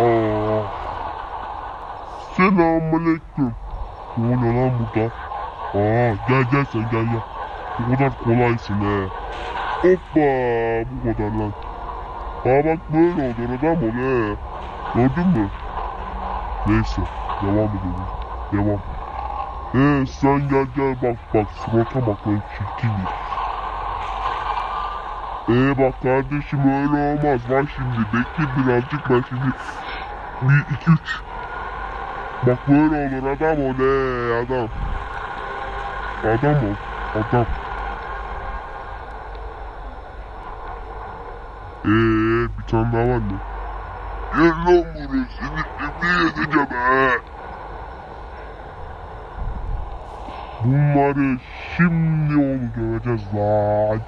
Aa. Selamünaleyküm. Ne oluyor lan burada? Aa gel gel sen gel gel. Bu kadar kolaysın he. Hoppa bu kadar lan. Aa bak böyle olur adam ol he. Gördün mü? Neyse devam edelim. Devam. Ee sen gel gel bak bak surata bak lan çirkin. Ee bak kardeşim öyle olmaz. Bak şimdi bekle birazcık ben şimdi bir iki üç. Bak böyle olur adam ol ee adam. Adam ol adam. Ee bir tane daha var mı? Gel lan buraya seni şimdi yiyeceğim he. Bunları şimdi onu göreceğiz lan.